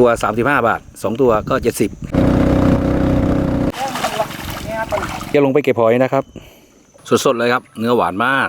ตัว 35 บาท 2 ตัวก็ 70จะลงไปเก็บหอยนะครับ สดๆเลยครับ เนื้อหวานมาก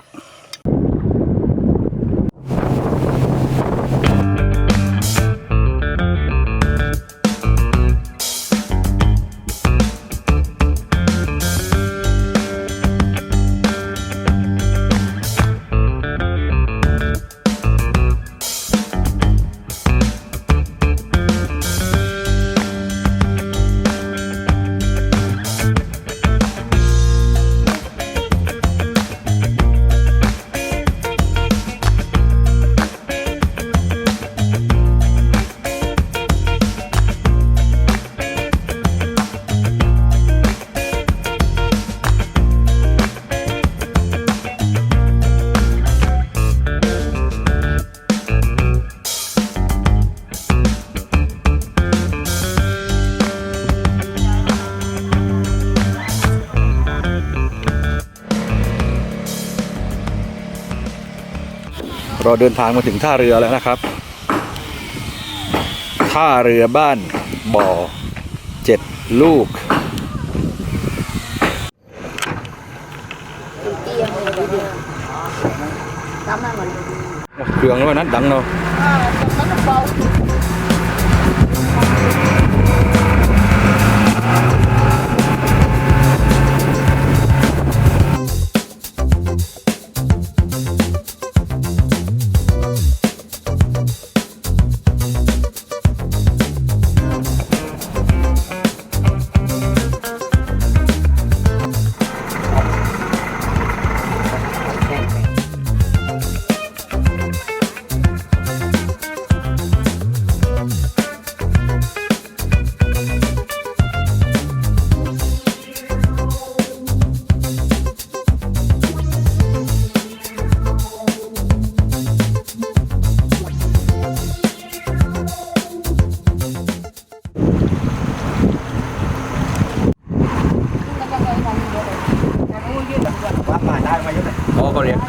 เราเดินทางมาถึงท่าเรือแล้วนะครับ ท่าเรือบ้านบ่อเจ็ดลูกเตียงเลยดีๆตามมาห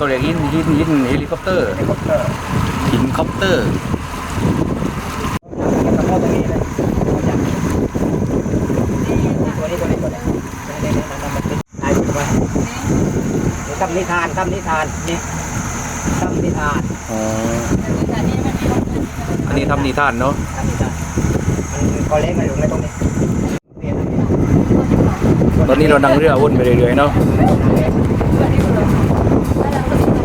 เลยเครื่องแล้วนั้นดังเนาะอ่าตรงนั้นเบาอ๋อเขาเรียกเขาเรียกยินยินยินเฮลิคอปเตอร์หินคอปเตอร์ทำนิทานทำนิทานนี่ทำนิทานอ๋ออันนี้ทำนิทานเนาะทำนิทานมันก็เล็กกันอยู่ในตรงนี้ตอนนี้เรานั่งเรือวนไปเรื่อยๆเนาะ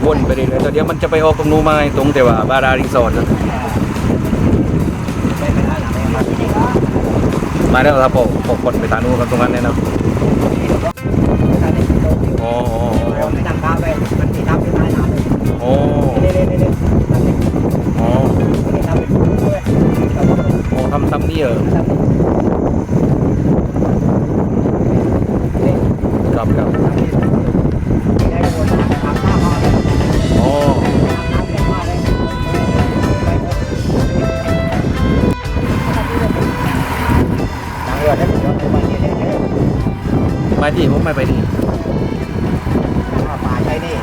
วนไปเรื่อยๆแต่เดี๋ยวมันจะไปออกตรงนู้นมาตรงแต่ว่าบารารีสอร์ทนะมาแล้วครับผมผมคนไปทางนู้นกันตรงนั้นแน่นอนอ๋ออ๋ออ๋อไม่ทำข้าวไปมันตีทำเป็นไม้หนาเลยโอ้โอ้โอ้ทำทำนี่เหรอครับครับ ที่ผมไม่ไปที่ป่าใช่นี่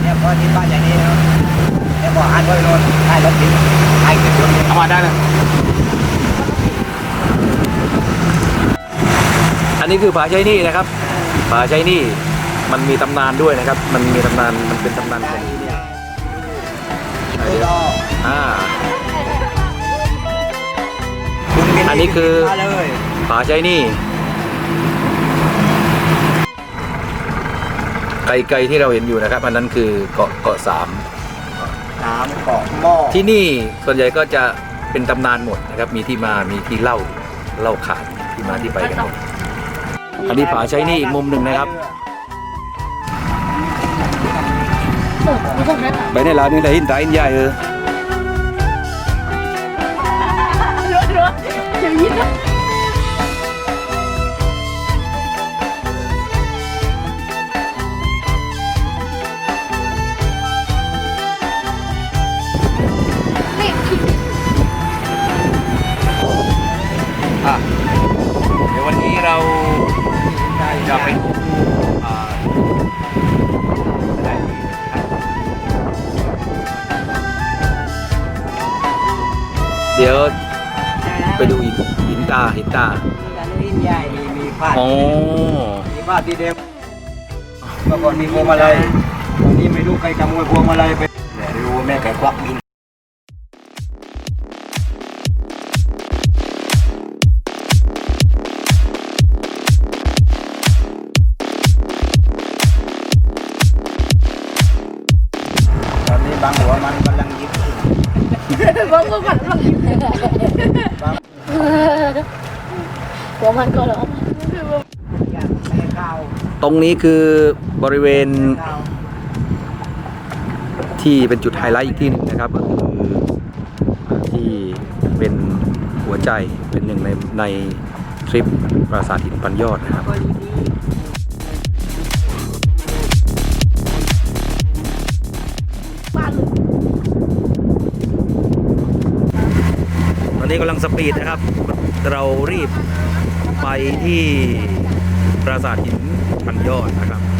เนี่ยพอที่บ้านอย่างนี้เนาะเนี่ยบอกอ่านไว้โน่นได้รถติดได้เก็บรถเนี่ยเอามาได้นะอันนี้คือผาชัยนี่นะครับผาชัยนี่มันมีตำนานด้วยนะครับ มันมีตำนานมันเป็นตำนานของดูดอกอ่าคุณกิอันนี้คือ มาเลยผาชัยนี่ ไกลๆที่เราเห็นอยู่นะครับ อันนั้นคือเกาะเกาะสามน้ำเกาะหม้อที่นี่ส่วนใหญ่ก็จะเป็นตำนานหมดนะครับ มีที่มามีที่เล่าเล่าขานที่มาที่ไปกันหมดอันนี้ผาชัยนี่อีกมุมหนึ่งนะครับไปในร้านนี้เลยหินตาหินใหญ่เออ มีผ้าที่เดิมเมื่อก่อนมีพวงมาลัยตอนนี้ไม่รู้ใครขโมยพวงมาลัยไปแต่รู้แม่แกควักบินตอนนี้บางหัวมันกำลังยิบอยู่บางคนมันบางหัวมันก็ร้องอย่างแม่ข้าว ตรงนี้คือบริเวณที่เป็นจุดไฮไลท์อีกที่หนึงนะครับก็คือที่เป็นหัวใจเป็นหนึ่งในในทริปปราสาทหินปันยอดนะครับตอนนี้กำลังสปีดนะครับ เรารีบไปที่ปราสาทหิน ปันยอด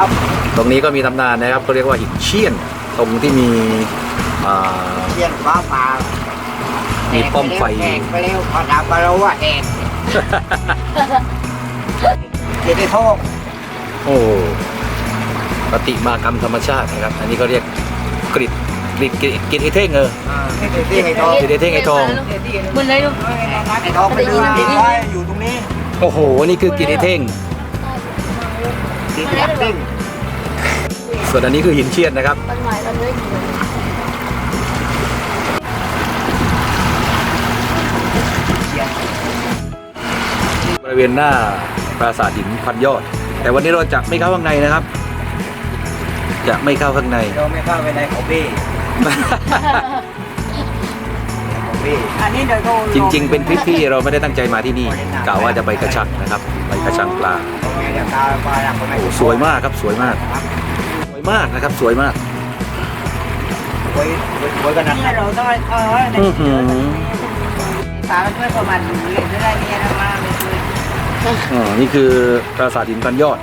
ครับ ตรงนี้ก็มีตำนานนะครับเขาเรียกว่าหินเชี่ยน ตรงที่มีอ่าเทียนฟ้าผ่ามีป้อมไฟแหกไปเร็วพอดับไปแล้วว่าแหกเกียรติโทษโอ้ปฏิมากรรมธรรมชาตินะครับ อันนี้ก็เรียกกริดกริดกริดกริดไอเท่งเออเกียรติไอทองกริดไอเท่งไอทองมันเลยลูกไอทองไปอยู่ที่อยู่ตรงนี้ โอ้โห นี่คือกริดไอเท่งติดยักษ์ติ้ง ส่วนอันนี้คือหินเชี่ยนนะครับต้นไม้ต้นเล็กบริเวณหน้าปราสาทหินพันยอด แต่วันนี้เราจะไม่เข้าข้างในนะครับ จะไม่เข้าข้างใน เราไม่เข้าไปในของพี่ของพี่อันนี้เดี๋ยวโทรจริง ๆ เป็นทริปที่เราไม่ได้ตั้งใจมาที่นี่กะว่าจะไปกระชังนะครับ ไปกระชังปลา ตรงนี้เดี๋ยวตาปลาอย่างคนไหนโอ้สวยมากครับสวยมากส วยมากนะครับสวยมากสวยสวยขนาดไหนเราต้องเออในอื้อหือฟ้ามันช่วยประมาณนี้เลยจะได้เนี่ยนะมาเลยช่วยอ๋อนี่คือปราสาทหินพันยอด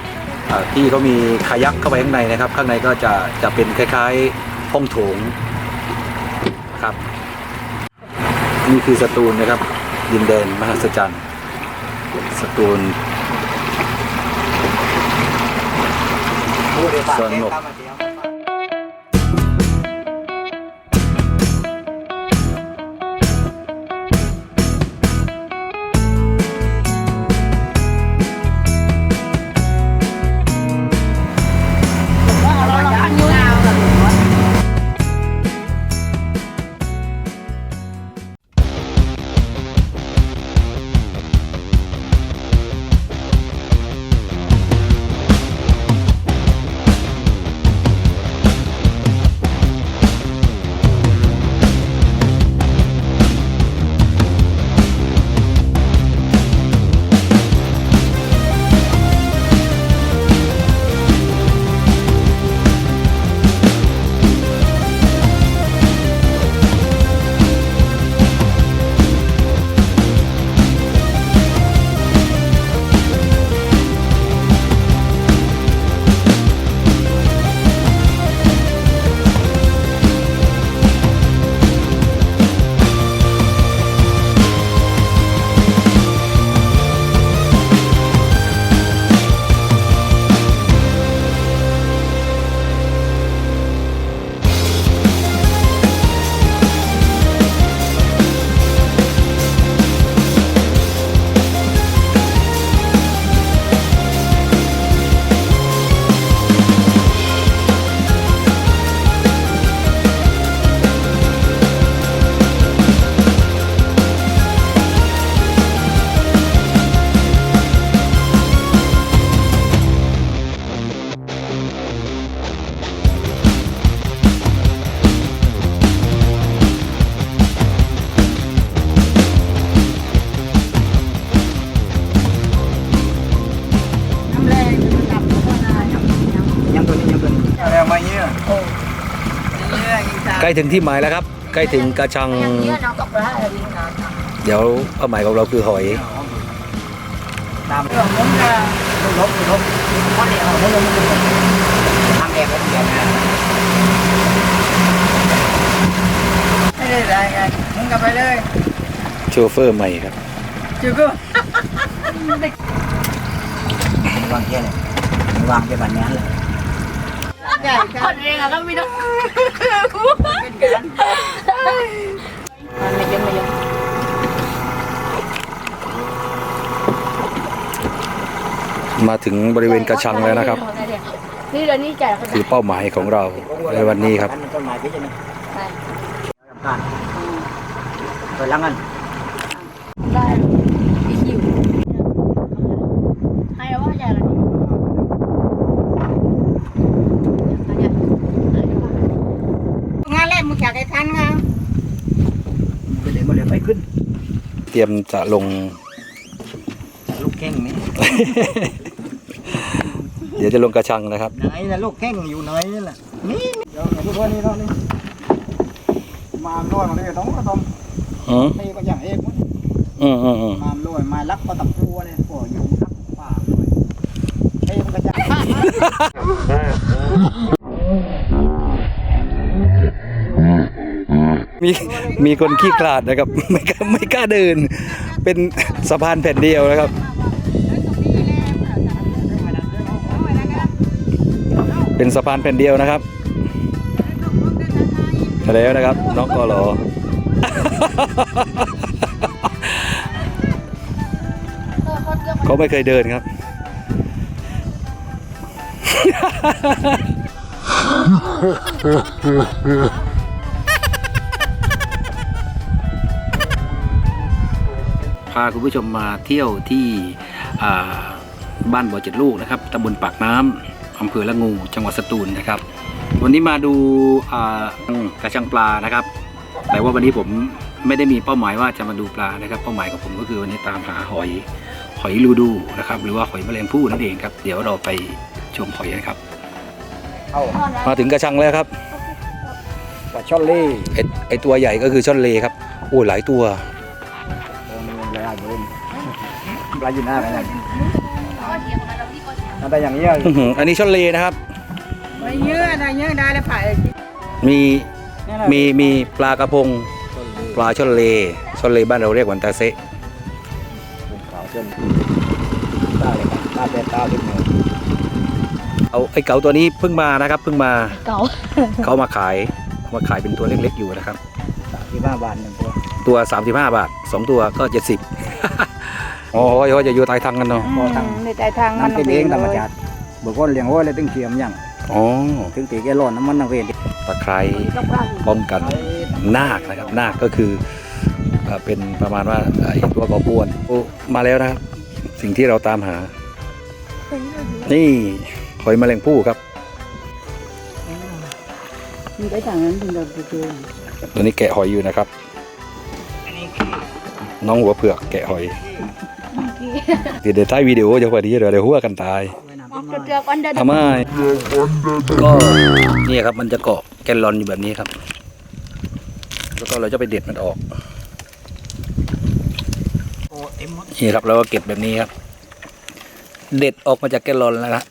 อ่าที่เขามีคายักเข้าไปข้างในนะครับ ข้างในก็จะจะเป็นคล้ายๆห้องโถงครับ นี่คือสตูลนะครับดินแดนมหัศจรรย์สตูล สนุก ล้ถึงที่หมายแล้วครับ ใกล้ถึงกระชัง เดี๋ยวเป้าหมายของเราคือหอยตาม Rồi muốn ra ลบลบ có lẽ ở đây là ทางแอบเดียวนะ Đây đây là này, muốn gặp ai đây? โชเฟอร์ใหม่ครับ Chưa cơ. วางแค่ไหนวางแค่แบบนี้เลย con riêng là con bị đâu. Mày chân mày chân. มาถึงบริเวณกระชังแล้วนะครับ Đi rồi đi chạy คือเป้าหมายของเราในวันนี้ครับต้นไม้ที่จะนี่ Đây. การไปล้างกัน Đây. Đi chiều. Hay quá trời là. Nga lên một chả cái khăn nga. ไปเดี๋ยวมาเดี๋ยวไปขึ้น เต รียมจะลง ลูกแข้งนี่ เดี๋ยวจะลงกระชังนะครับ ไหนนะลูกแข้งอยู่ไหนนี่แหละนี่เดี๋ยวทุกคนนี่เท่านี้มาลอยมาเลยต้องก็ต้องอืมตีก็อย่างเอกมั้งอืมอืมอืมมาลอยมาลักก็ตับตัวเลยโอ้ยุงทับป่าเลยตีมันก็จะ มีมีคนขี้ขลาดนะครับ ไม่กล้าไม่กล้าเดิน เป็นสะพานแผ่นเดียวนะครับ เป็นสะพานแผ่นเดียวนะครับแล้วนะครับน้องกอหลอเขาไม่เคยเดินครับพาคุณผู้ชมมาเที่ยวที่อ่าบ้านบ่อเจ็ดลูกนะครับตำบลปากน้ำอำเภอละงู จังหวัดสตูลนะครับ วันนี้มาดูอ่ากระชังปลานะครับ แต่ว่าวันนี้ผมไม่ได้มีเป้าหมายว่าจะมาดูปลานะครับ เป้าหมายของผมก็คือวันนี้ตามหาหอยหอยลูดูนะครับ หรือว่าหอยแมลงภู่นั่นเองครับ เดี๋ยวเราไปชมหอยนะครับเอามาถึงกระชังแล้วครับปลาช่อนเล่ไอไอตัวใหญ่ก็คือช่อนเลครับโอ้ยหลายตัว ปลาอยู่หน้ากันอย่างอะไรอย่างเงี้ยอื้อหืออันนี้ช่อนเลนะครับ Mày nhớ là nhớ đây là phải มีมีมีปลากระพง ปลาช่อนเลช่อนเลบ้านเราเรียกวันตาเซะขาวจนตาเลยครับตาแต่ตาถึงมือเอาไอเก๋าตัวนี้เพิ่งมานะครับเพิ่งมา Cậu. เขามาขายเอามาขายเป็นตัวเล็กๆอยู่นะครับสามที่ห้าบาทหนึ่งตัวตัว 35 บาท 2 ตัวก็ 70 โอ้ยจะอยู่ใต้ทางกันเนาะพอทาง Để tại thang มันเป็นเองธรรมชาติบุคคลเลี้ยงไว้เลยตึงเทียมยังอ๋อถึงตีแกร้อนน้ำมันนังเวทตะไคร้ Cọc ra. ป้องกันนาคนะครับนาคก็คือเอ่อเป็นประมาณว่าไอ้ตัวก่อกวนโอ้มาแล้วนะครับสิ่งที่เราตามหา นี่หอยแมลงภู่ครับ Những cái thằng nó đừng được chơi. ตัวนี้แกะหอยอยู่นะครับ น้องหัวเผือกแกะหอย เดี๋ยวเดี๋ยวท้ายวิดีโอจะพอดีเดี๋ยวเดี๋ยวหัวกันตาย Cho cho con đây. ทำไมก็เนี่ยครับมันจะเกาะแกนลอนอยู่แบบนี้ครับ แล้วก็เราจะไปเด็ดมันออกโอ้เต็มหมดนี่ครับเราก็เก็บแบบนี้ครับ เด็ดออกมาจากแกลลอนแล้วนะ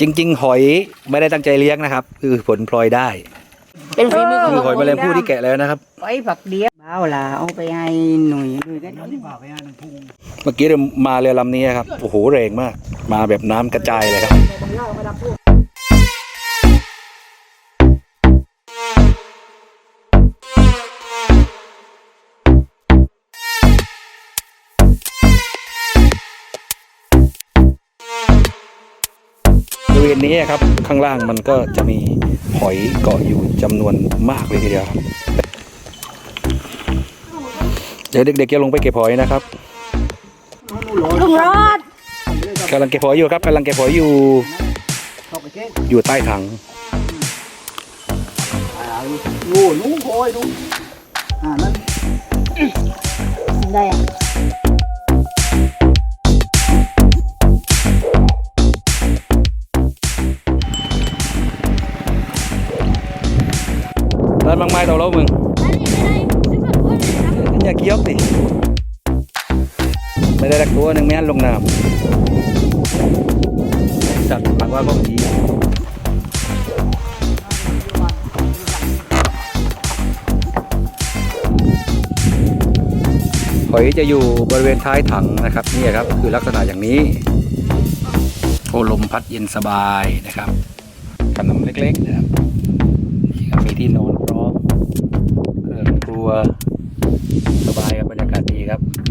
จริง ๆ หอยไม่ได้ตั้งใจเลี้ยงนะครับ คือผลพลอยได้ Bên phía nước คือหอยแมลงภู่ที่แกะแล้วนะครับ Quấy Phật đĩa Bảo là ông phải ai nổi nổi cái เดี๋ยวที่บ่าวไปอะน้เมื่อกี้เรามาเรือลำนี้ครับ โอ้โหแรงมาก มาแบบน้ำกระจายเลยครับ บริเวณนี้ครับข้างล่างมันก็จะมีหอยเกาะอยู่จำนวนมากเลยทีเดียวครับ เดี๋ยวเด็กๆจะลงไปเก็บหอยนะครับ Đúng rồi. กำลังเก็บหอยอยู่ครับกำลังเก็บหอยอยู่เข้าไปเช็คอยู่ใต้ถังอ่างูงูโอยดูอ่านั่น Đây à. ตนบางไม้ต่อแล้วมึง อย่าเกี้ยวสิไม่ได้รักตัวหนึ่งแม่นลงน้ำจัดปากว่าก็ดีหอยจะอยู่บริเวณท้ายถังนะครับนี่ครับคือลักษณะอย่างนี้โอ้ลมพัดเย็นสบายนะครับขนมเล็กๆนะครับนี่ครับมีที่นอนพร้อมเครื่องครัว ครับ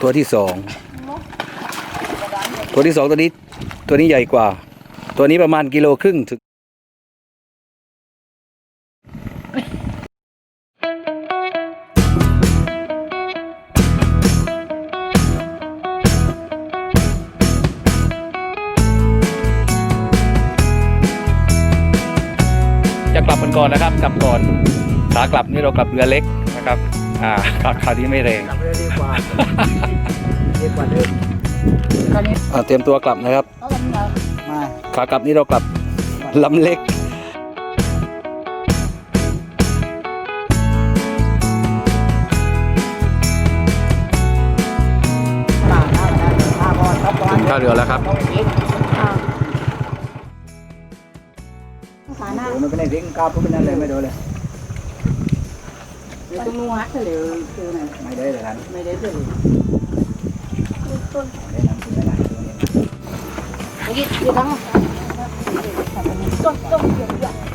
ตัวที่สอง ตัวที่สองตัวนี้ ตัวนี้ใหญ่กว่า ตัวนี้ประมาณกิโลครึ่งถึงจะกลับกันก่อนนะครับกลับก่อนขากลับนี่เรากลับเรือเล็กนะครับ อ่าขาขานี้ไม่แรงกลับเลยดีกว่า ดีกว่าเดิม อ่าเตรียมตัวกลับนะครับเขากำลังมาขากลับนี่เรากลับลำเล็กหน้าหน้าหน้าหน้าก่อนครับก่อนท่าเรือแล้วครับ ต้องอีกอ่าขาหน้าโอ้มันเป็นไอ้เร่งกาปุ๊บเป็นนั่นเลยไม่โดนเลยไม่ต้องนัวเฉลียวคือไหนไม่ได้เลยท่านไม่ได้เฉลีย วไม่ได้นำคุณไม่